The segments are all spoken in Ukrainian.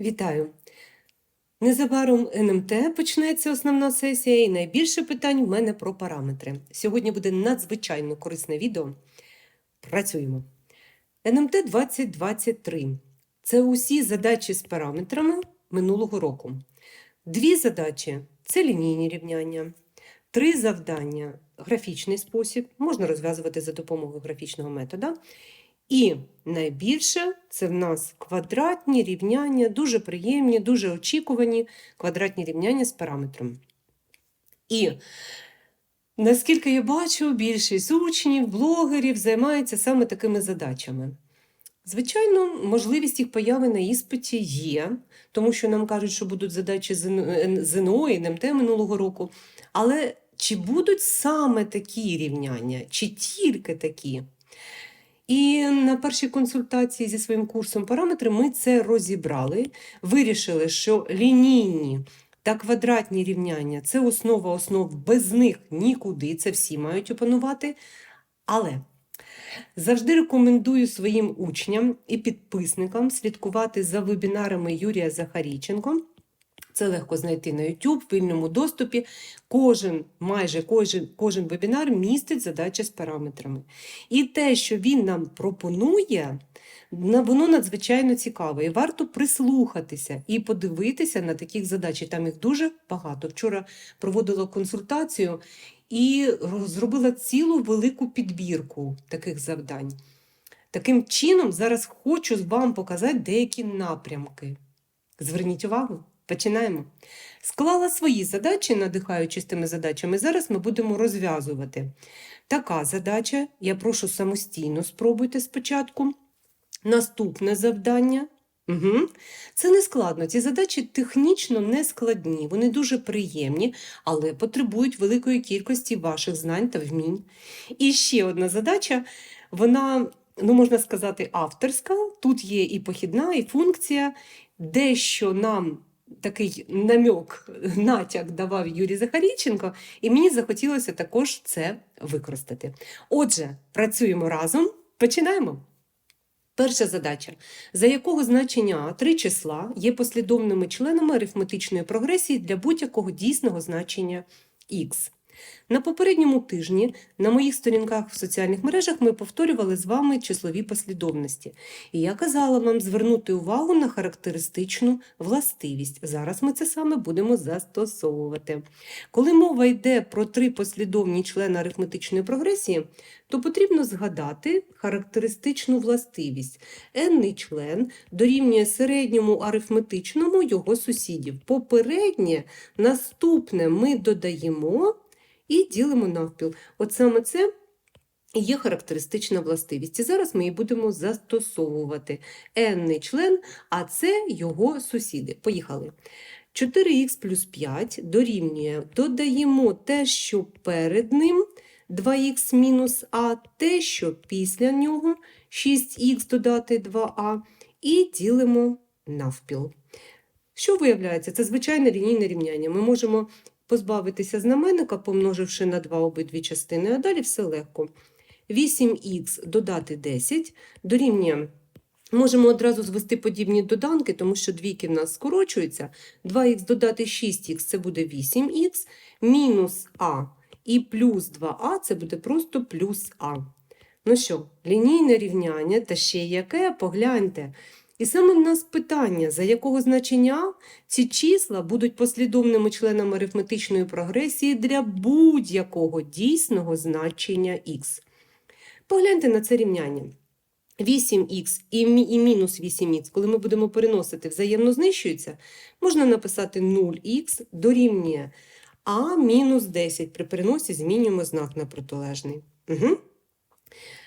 Вітаю! Незабаром НМТ почнеться основна сесія, і найбільше питань в мене про параметри. Сьогодні буде надзвичайно корисне відео. Працюємо. НМТ 2023 це усі задачі з параметрами минулого року. Дві задачі це лінійні рівняння, три завдання графічний спосіб, можна розв'язувати за допомогою графічного метода. І найбільше це в нас квадратні рівняння, дуже приємні, дуже очікувані квадратні рівняння з параметром. І наскільки я бачу, більшість учнів, блогерів займаються саме такими задачами. Звичайно, можливість їх появи на іспиті є, тому що нам кажуть, що будуть задачі ЗНО і НМТ минулого року. Але чи будуть саме такі рівняння, чи тільки такі? І на першій консультації зі своїм курсом параметри ми це розібрали, вирішили, що лінійні та квадратні рівняння це основа основ, без них нікуди, це всі мають опанувати. Але завжди рекомендую своїм учням і підписникам слідкувати за вебінарами Юрія Захарійченко. Це легко знайти на YouTube, в вільному доступі. Кожен, майже кожен, кожен вебінар містить задачі з параметрами. І те, що він нам пропонує, воно надзвичайно цікаве. І варто прислухатися і подивитися на таких задач. Там їх дуже багато. Вчора проводила консультацію і зробила цілу велику підбірку таких завдань. Таким чином, зараз хочу вам показати деякі напрямки. Зверніть увагу, починаємо. Склала свої задачі, надихаючись тими задачами. Зараз ми будемо розв'язувати. Така задача, я прошу самостійно спробуйте спочатку. Наступне завдання. Угу. Це не складно. Ці задачі технічно не складні, вони дуже приємні, але потребують великої кількості ваших знань та вмінь. І ще одна задача, вона, ну можна сказати, авторська. Тут є і похідна, і функція, дещо нам такий намьок, натяк давав Юрій Захарійченко, і мені захотілося також це використати. Отже, працюємо разом, починаємо. Перша задача. За якого значення три числа є послідовними членами арифметичної прогресії для будь-якого дійсного значення х? На попередньому тижні на моїх сторінках в соціальних мережах ми повторювали з вами числові послідовності. І я казала вам звернути увагу на характеристичну властивість. Зараз ми це саме будемо застосовувати. Коли мова йде про три послідовні члени арифметичної прогресії, то потрібно згадати характеристичну властивість. Енний член дорівнює середньому арифметичному його сусідів. Попереднє, наступне ми додаємо і ділимо навпіл. От саме це є характеристична властивість. І зараз ми її будемо застосовувати. Енний член, а це його сусіди. Поїхали. 4х плюс 5 дорівнює, додаємо те, що перед ним 2х мінус а, те, що після нього 6х додати 2а, і ділимо навпіл. Що виявляється? Це звичайне лінійне рівняння. Ми можемо позбавитися знаменника, помноживши на 2 обидві частини, а далі все легко. 8х додати 10 дорівнює. Можемо одразу звести подібні доданки, тому що двійки в нас скорочуються. 2х додати 6х це буде 8х, мінус а і плюс 2а це буде просто плюс а. Ну що, лінійне рівняння та ще яке, погляньте. І саме в нас питання, за якого значення ці числа будуть послідовними членами арифметичної прогресії для будь-якого дійсного значення х. Погляньте на це рівняння. 8х і мі- і мінус 8х, коли ми будемо переносити, взаємно знищуються, можна написати 0х дорівнює а мінус 10. При переносі змінюємо знак на протилежний. Угу.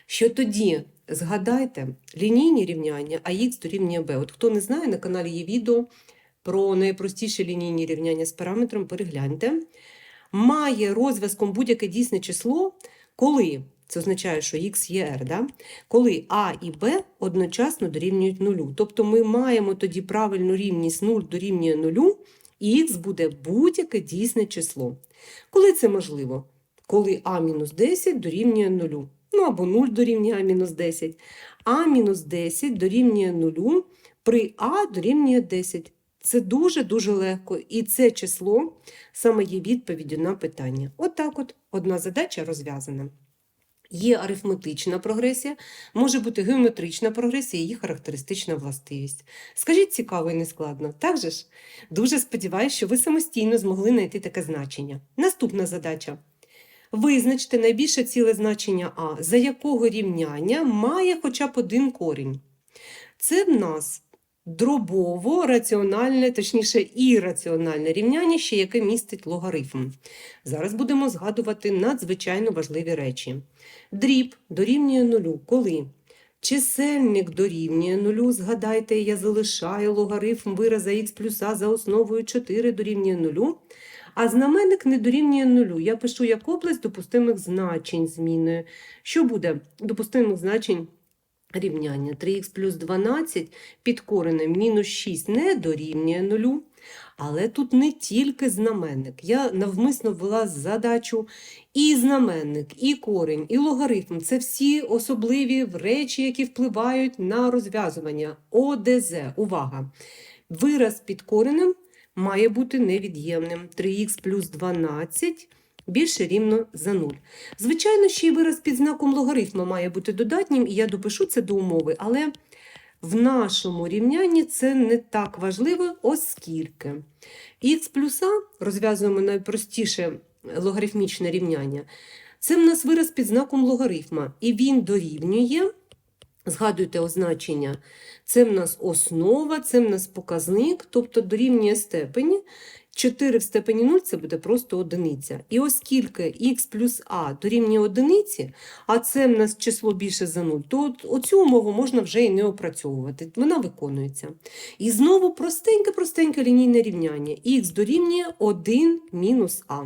Що тоді? Згадайте, лінійні рівняння АХ дорівнює b. От хто не знає, на каналі є відео про найпростіші лінійні рівняння з параметром, перегляньте. Має розв'язком будь-яке дійсне число, коли, це означає, що х є r, да? коли а і b одночасно дорівнюють нулю. Тобто ми маємо тоді правильну рівність 0 дорівнює нулю, і х буде будь-яке дійсне число. Коли це можливо? Коли а-10 дорівнює нулю. Ну або 0 дорівнює а-10. А-10 дорівнює нулю при А дорівнює 10. Це дуже-дуже легко. І це число саме є відповіддю на питання. Отак от, одна задача розв'язана. Є арифметична прогресія, може бути геометрична прогресія, її характеристична властивість. Скажіть цікаво і нескладно, так же ж? Дуже сподіваюся, що ви самостійно змогли знайти таке значення. Наступна задача. Визначте найбільше ціле значення А, за якого рівняння має хоча б один корінь. Це в нас дробово раціональне, точніше, ірраціональне рівняння, ще яке містить логарифм. Зараз будемо згадувати надзвичайно важливі речі. Дріб дорівнює нулю. Коли? Чисельник дорівнює нулю. Згадайте, я залишаю логарифм вираза х плюс а за основою 4 дорівнює нулю. А знаменник не дорівнює нулю. Я пишу як область допустимих значень зміною. Що буде допустимих значень рівняння? 3х плюс 12 під коренем мінус 6 не дорівнює нулю. Але тут не тільки знаменник. Я навмисно ввела задачу і знаменник, і корінь, і логарифм це всі особливі речі, які впливають на розв'язування. ОДЗ. Увага! Вираз під коренем має бути невід'ємним. 3х плюс 12 більше рівно за 0. Звичайно, ще й вираз під знаком логарифма має бути додатнім, і я допишу це до умови, але в нашому рівнянні це не так важливо, оскільки х плюс а розв'язуємо найпростіше логарифмічне рівняння. Це в нас вираз під знаком логарифма, і він дорівнює. Згадуйте означення. Це в нас основа, це в нас показник, тобто дорівнює степені. 4 в степені 0 це буде просто одиниця. І оскільки х плюс а дорівнює одиниці, а це в нас число більше за 0, то оцю умову можна вже і не опрацьовувати. Вона виконується. І знову простеньке-простеньке лінійне рівняння. х дорівнює 1 мінус а.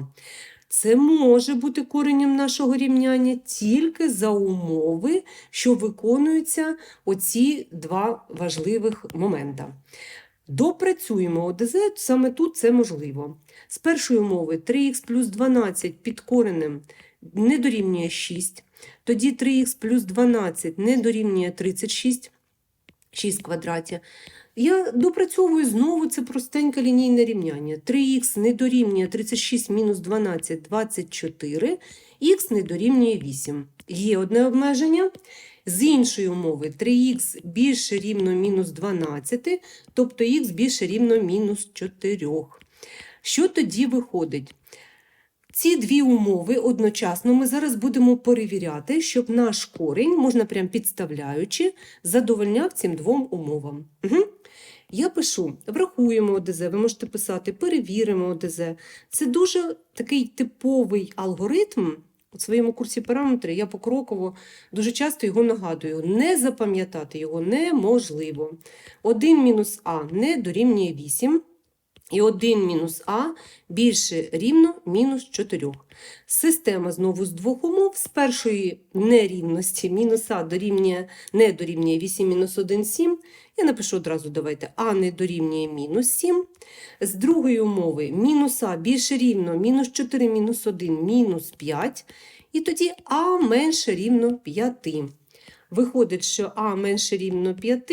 Це може бути коренем нашого рівняння тільки за умови, що виконуються оці два важливих момента. Допрацюємо ОДЗ, саме тут це можливо. З першої умови 3х плюс 12 під коренем не дорівнює 6, тоді 3х плюс 12 не дорівнює 36, 6 в квадраті. Я допрацьовую знову це простеньке лінійне рівняння. 3х не дорівнює 36 мінус 12 24, х не дорівнює 8. Є одне обмеження. З іншої умови 3х більше рівно мінус 12, тобто х більше рівно мінус 4. Що тоді виходить? Ці дві умови одночасно ми зараз будемо перевіряти, щоб наш корінь, можна прям підставляючи, задовольняв цим двом умовам. Угу. Я пишу, врахуємо ОДЗ, ви можете писати, перевіримо ОДЗ. Це дуже такий типовий алгоритм. У своєму курсі параметри я покроково дуже часто його нагадую. Не запам'ятати його неможливо. 1 мінус А не дорівнює 8. І 1 мінус А більше рівно мінус 4. Система знову з двох умов. З першої нерівності мінус А дорівнює, не дорівнює 8 мінус 1 7. Я напишу одразу, давайте, А не дорівнює мінус 7. З другої умови мінус А більше рівно мінус 4 мінус 1 мінус 5. І тоді А менше рівно 5. Виходить, що А менше рівно 5.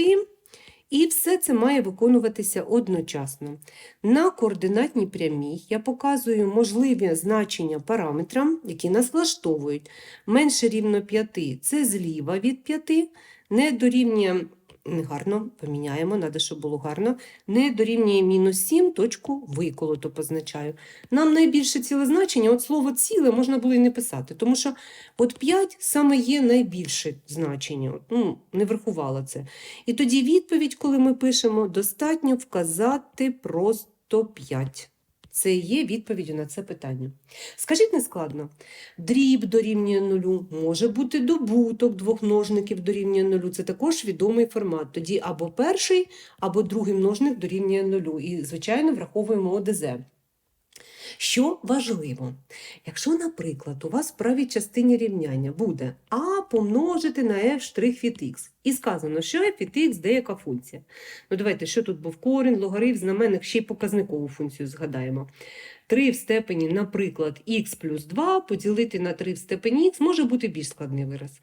І все це має виконуватися одночасно. На координатній прямій я показую можливі значення параметрам, які нас влаштовують. Менше рівно 5 це зліва від 5, не дорівнює негарно, поміняємо, треба, щоб було гарно. Не дорівнює мінус 7, точку виколото позначаю. Нам найбільше ціле значення, от слово ціле можна було і не писати, тому що от 5 саме є найбільше значення. Ну, Не врахувала це. І тоді відповідь, коли ми пишемо, достатньо вказати просто 5. Це є відповіддю на це питання. Скажіть нескладно, дріб дорівнює нулю, може бути добуток двох множників дорівнює нулю. Це також відомий формат. Тоді або перший, або другий множник дорівнює нулю. І, звичайно, враховуємо ОДЗ. Що важливо, якщо, наприклад, у вас в правій частині рівняння буде а помножити на f' від x, і сказано, що f від x деяка функція. Ну, давайте, що тут був корінь, логарифм, знаменник, ще й показникову функцію згадаємо. 3 в степені, наприклад, х плюс 2 поділити на 3 в степені х може бути більш складний вираз.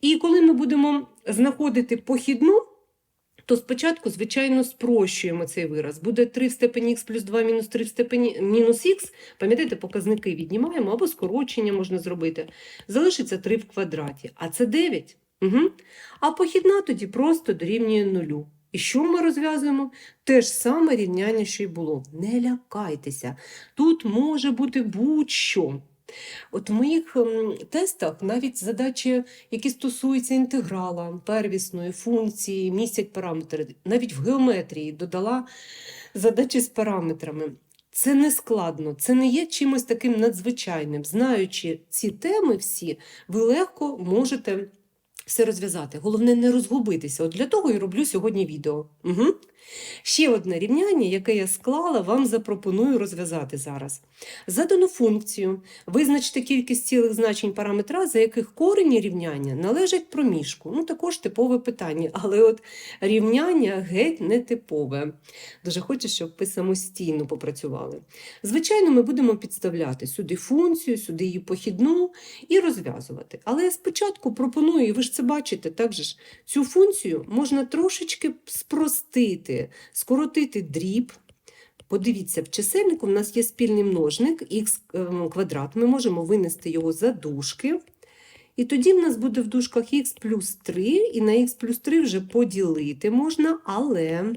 І коли ми будемо знаходити похідну, то спочатку, звичайно, спрощуємо цей вираз. Буде 3 в степені х плюс 2 мінус 3 в степені мінус х. Пам'ятаєте, показники віднімаємо або скорочення можна зробити. Залишиться 3 в квадраті, а це 9. Угу. А похідна тоді просто дорівнює нулю. І що ми розв'язуємо? Те ж саме рівняння, що й було. Не лякайтеся. Тут може бути будь-що. От в моїх ем, тестах навіть задачі, які стосуються інтеграла, первісної функції, містять параметри. Навіть в геометрії додала задачі з параметрами. Це не складно, це не є чимось таким надзвичайним. Знаючи ці теми всі, ви легко можете все розв'язати. Головне не розгубитися. От для того і роблю сьогодні відео. Угу. Ще одне рівняння, яке я склала, вам запропоную розв'язати зараз. Задану функцію, визначте кількість цілих значень параметра, за яких корені рівняння належать проміжку. Ну, також типове питання, але от рівняння геть не типове. Дуже хочу, щоб ви самостійно попрацювали. Звичайно, ми будемо підставляти сюди функцію, сюди її похідну і розв'язувати. Але я спочатку пропоную, і ви ж це бачите, так же ж, цю функцію можна трошечки спростити, скоротити дріб. Подивіться, в чисельнику в нас є спільний множник х квадрат. Ми можемо винести його за дужки. І тоді в нас буде в дужках х плюс 3, і на х плюс 3 вже поділити можна, але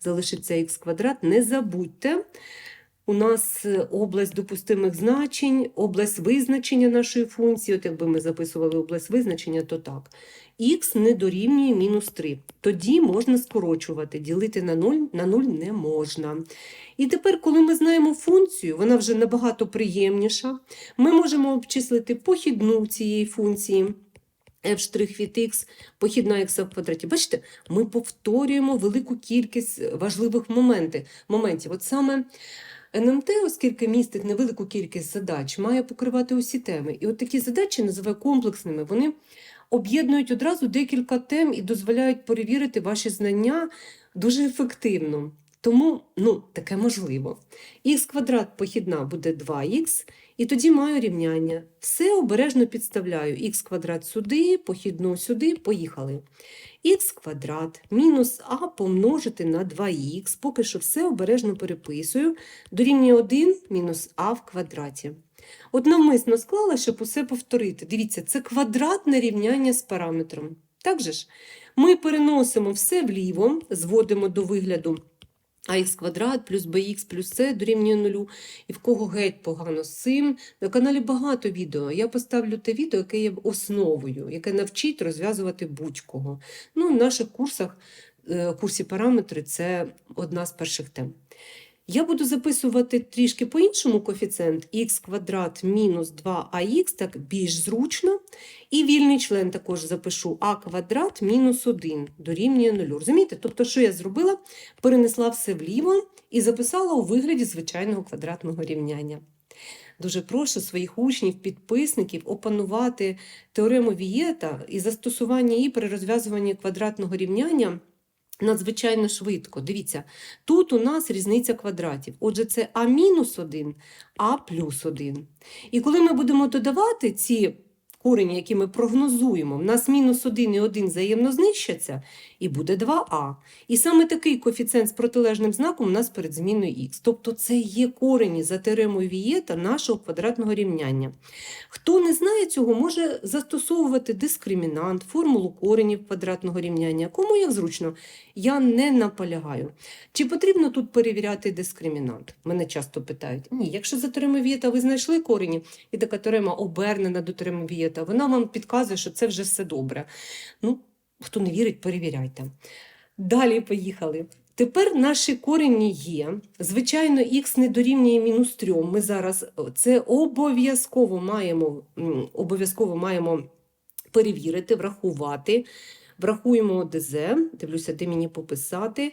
залишиться х квадрат. Не забудьте, у нас е, область допустимих значень, область визначення нашої функції. От якби ми записували область визначення, то так. Х не дорівнює мінус 3. Тоді можна скорочувати, ділити на 0, на 0 не можна. І тепер, коли ми знаємо функцію, вона вже набагато приємніша, ми можемо обчислити похідну цієї функції f' від x, похідна х в квадраті. Бачите, ми повторюємо велику кількість важливих моментів. моментів. От саме НМТ, оскільки містить невелику кількість задач, має покривати усі теми. І от такі задачі називаю комплексними. Вони об'єднують одразу декілька тем і дозволяють перевірити ваші знання дуже ефективно. Тому ну, таке можливо. Х квадрат похідна буде 2х, і тоді маю рівняння. Все обережно підставляю. Х квадрат сюди, похідну сюди, поїхали. Х квадрат мінус а помножити на 2х, поки що все обережно переписую, дорівнює 1 мінус а в квадраті. От навмисно склала, щоб усе повторити. Дивіться, це квадратне рівняння з параметром. Так же ж? Ми переносимо все вліво, зводимо до вигляду ах квадрат плюс bx плюс С дорівнює нулю. І в кого геть погано з цим. На каналі багато відео. Я поставлю те відео, яке є основою, яке навчить розв'язувати будь-кого. Ну, в наших курсах, е, курсі параметри це одна з перших тем. Я буду записувати трішки по-іншому коефіцієнт х квадрат мінус 2ах, так більш зручно. І вільний член також запишу а квадрат мінус 1 дорівнює 0. Розумієте? Тобто, що я зробила? Перенесла все вліво і записала у вигляді звичайного квадратного рівняння. Дуже прошу своїх учнів, підписників опанувати теорему Вієта і застосування її при розв'язуванні квадратного рівняння надзвичайно швидко. Дивіться, тут у нас різниця квадратів. Отже, це А мінус 1, А плюс 1. І коли ми будемо додавати ці корені, які ми прогнозуємо, в нас мінус 1 і 1 взаємно знищаться, і буде 2а. І саме такий коефіцієнт з протилежним знаком у нас перед зміною х. Тобто це є корені за теоремою Вієта нашого квадратного рівняння. Хто не знає цього, може застосовувати дискримінант, формулу коренів квадратного рівняння. Кому як зручно, я не наполягаю. Чи потрібно тут перевіряти дискримінант? Мене часто питають. Ні, якщо за теоремою Вієта ви знайшли корені, і така теорема обернена до теореми Вієта, вона вам підказує, що це вже все добре. Ну, Хто не вірить, перевіряйте. Далі поїхали. Тепер наші корені є. Звичайно, х не дорівнює мінус 3. Ми зараз це обов'язково маємо, обов'язково маємо перевірити, врахувати. Врахуємо ОДЗ, дивлюся, де мені пописати.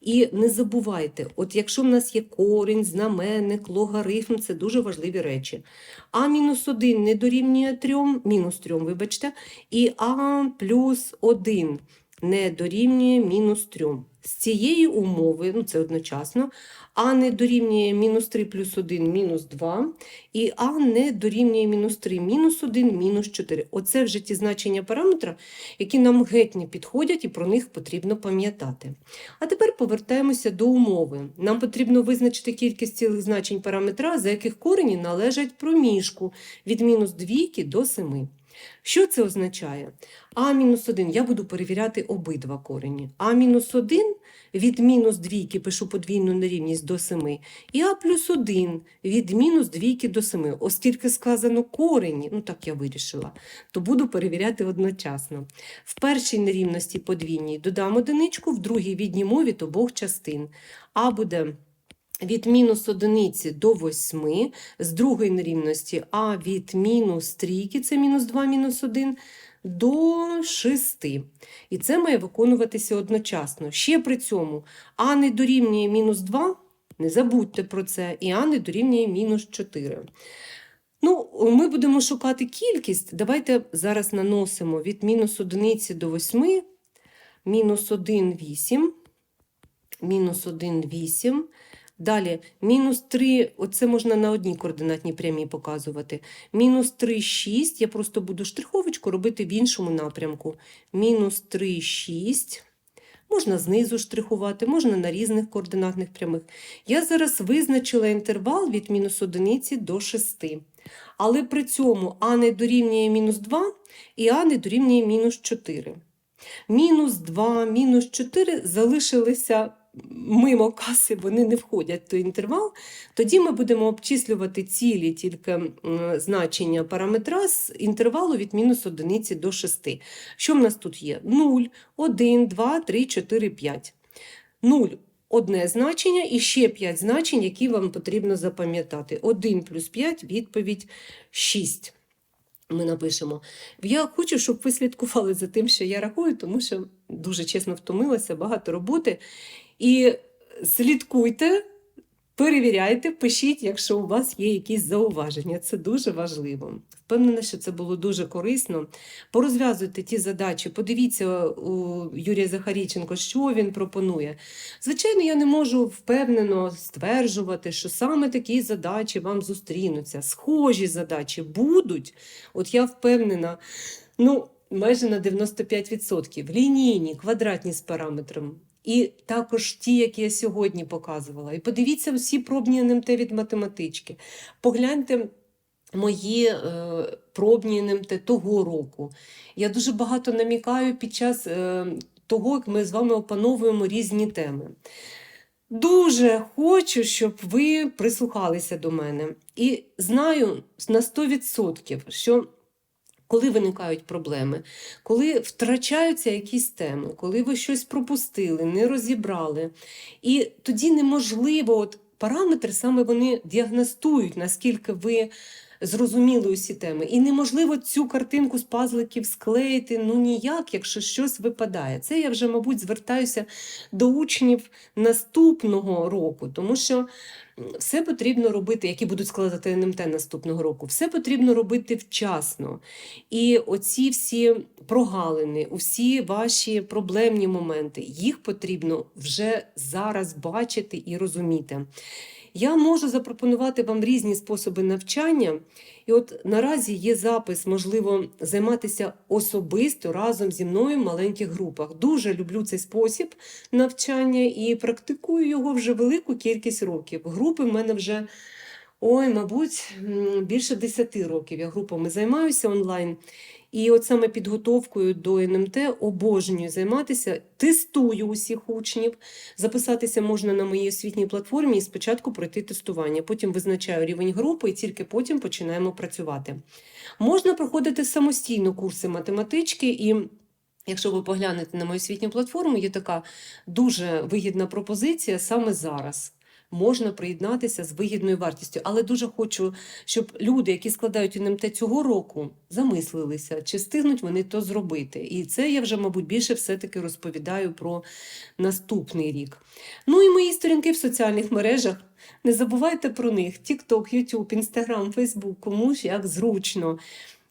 І не забувайте, от якщо в нас є корінь, знаменник, логарифм, це дуже важливі речі. А мінус 1 не дорівнює 3, мінус 3, вибачте, і А плюс 1 не дорівнює мінус 3. З цієї умови, ну це одночасно, а не дорівнює мінус 3 плюс 1 мінус 2, і а не дорівнює мінус 3 мінус 1 мінус 4. Оце вже ті значення параметра, які нам геть не підходять, і про них потрібно пам'ятати. А тепер повертаємося до умови. Нам потрібно визначити кількість цілих значень параметра, за яких корені належать проміжку від мінус 2 до 7. Що це означає? А-1 я буду перевіряти обидва корені. А-1 від мінус 2 пишу подвійну нерівність до 7. І А плюс 1 від мінус 2 до 7. Оскільки сказано корені, ну так я вирішила, то буду перевіряти одночасно. В першій нерівності подвійній додам одиничку, в другій відніму від обох частин. А буде від мінус одиниці до 8, з другої нерівності А від мінус трійки, це мінус 2, мінус 1, до 6. І це має виконуватися одночасно. Ще при цьому А не дорівнює мінус 2, не забудьте про це, і А не дорівнює мінус 4. Ну, ми будемо шукати кількість. Давайте зараз наносимо від мінус одиниці до 8, мінус 1, 8, мінус 1, 8, Далі, мінус 3, оце можна на одній координатній прямій показувати. Мінус 3, 6, я просто буду штриховочку робити в іншому напрямку. Мінус 3, 6. Можна знизу штрихувати, можна на різних координатних прямих. Я зараз визначила інтервал від мінус 1 до 6. Але при цьому А не дорівнює мінус 2 і А не дорівнює мінус 4. Мінус 2, мінус 4 залишилися мимо каси вони не входять в той інтервал, тоді ми будемо обчислювати цілі тільки значення параметра з інтервалу від мінус 1 до 6. Що в нас тут є? 0, 1, 2, 3, 4, 5. 0 одне значення і ще 5 значень, які вам потрібно запам'ятати. 1 плюс 5 відповідь 6. Ми напишемо. Я хочу, щоб ви слідкували за тим, що я рахую, тому що дуже чесно втомилася, багато роботи. І слідкуйте, перевіряйте, пишіть, якщо у вас є якісь зауваження. Це дуже важливо. Впевнена, що це було дуже корисно. Порозв'язуйте ті задачі, подивіться у Юрія Захаріченко, що він пропонує. Звичайно, я не можу впевнено стверджувати, що саме такі задачі вам зустрінуться. Схожі задачі будуть. От я впевнена, ну, майже на 95%. Лінійні, квадратні з параметром. І також ті, які я сьогодні показувала. І подивіться всі пробні НМТ від математички. Погляньте мої е, пробні НМТ того року. Я дуже багато намікаю під час е, того, як ми з вами опановуємо різні теми. Дуже хочу, щоб ви прислухалися до мене. І знаю на 100%, що коли виникають проблеми, коли втрачаються якісь теми, коли ви щось пропустили, не розібрали, і тоді неможливо, от параметри саме вони діагностують, наскільки ви зрозуміли усі теми. І неможливо цю картинку з пазликів склеїти ну ніяк, якщо щось випадає. Це я вже, мабуть, звертаюся до учнів наступного року, тому що все потрібно робити, які будуть складати НМТ наступного року, все потрібно робити вчасно. І оці всі прогалини, усі ваші проблемні моменти, їх потрібно вже зараз бачити і розуміти. Я можу запропонувати вам різні способи навчання, і от наразі є запис, можливо, займатися особисто разом зі мною в маленьких групах. Дуже люблю цей спосіб навчання і практикую його вже велику кількість років. Групи в мене вже. Ой, мабуть, більше 10 років я групами займаюся онлайн. І от саме підготовкою до НМТ обожнюю займатися, тестую усіх учнів. Записатися можна на моїй освітній платформі і спочатку пройти тестування. Потім визначаю рівень групи і тільки потім починаємо працювати. Можна проходити самостійно курси математички і. Якщо ви поглянете на мою освітню платформу, є така дуже вигідна пропозиція саме зараз можна приєднатися з вигідною вартістю. Але дуже хочу, щоб люди, які складають НМТ цього року, замислилися, чи встигнуть вони то зробити. І це я вже, мабуть, більше все-таки розповідаю про наступний рік. Ну і мої сторінки в соціальних мережах. Не забувайте про них: TikTok, YouTube, Instagram, Facebook, кому ж як зручно.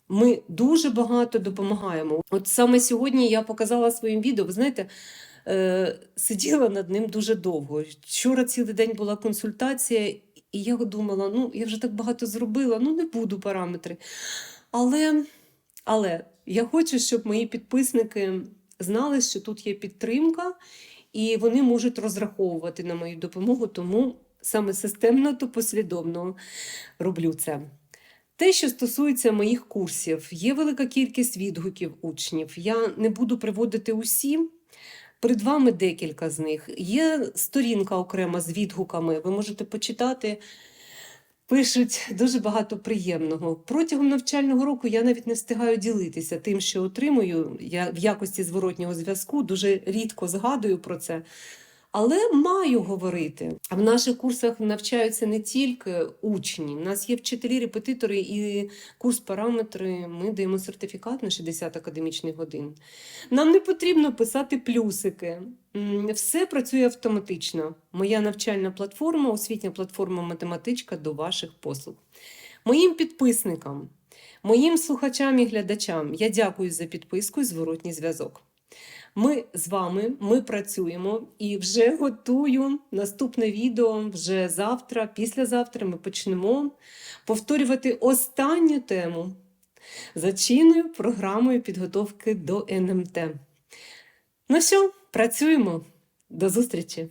Ми дуже багато допомагаємо. От саме сьогодні я показала своїм відео. Ви знаєте, е, сиділа над ним дуже довго. Вчора цілий день була консультація, і я думала, ну я вже так багато зробила, ну не буду параметри. Але, але я хочу, щоб мої підписники знали, що тут є підтримка, і вони можуть розраховувати на мою допомогу, тому саме системно та послідовно роблю це. Те, що стосується моїх курсів, є велика кількість відгуків учнів. Я не буду приводити усі. Перед вами декілька з них. Є сторінка окрема з відгуками. Ви можете почитати. Пишуть дуже багато приємного. Протягом навчального року я навіть не встигаю ділитися тим, що отримую. Я в якості зворотнього зв'язку дуже рідко згадую про це. Але маю говорити. В наших курсах навчаються не тільки учні. У нас є вчителі, репетитори і курс параметри. Ми даємо сертифікат на 60 академічних годин. Нам не потрібно писати плюсики. Все працює автоматично. Моя навчальна платформа, освітня платформа математичка до ваших послуг. Моїм підписникам, моїм слухачам і глядачам я дякую за підписку і зворотній зв'язок. Ми з вами, ми працюємо і вже готую наступне відео вже завтра, післязавтра ми почнемо повторювати останню тему за чинною програмою підготовки до НМТ. Ну що, працюємо. До зустрічі!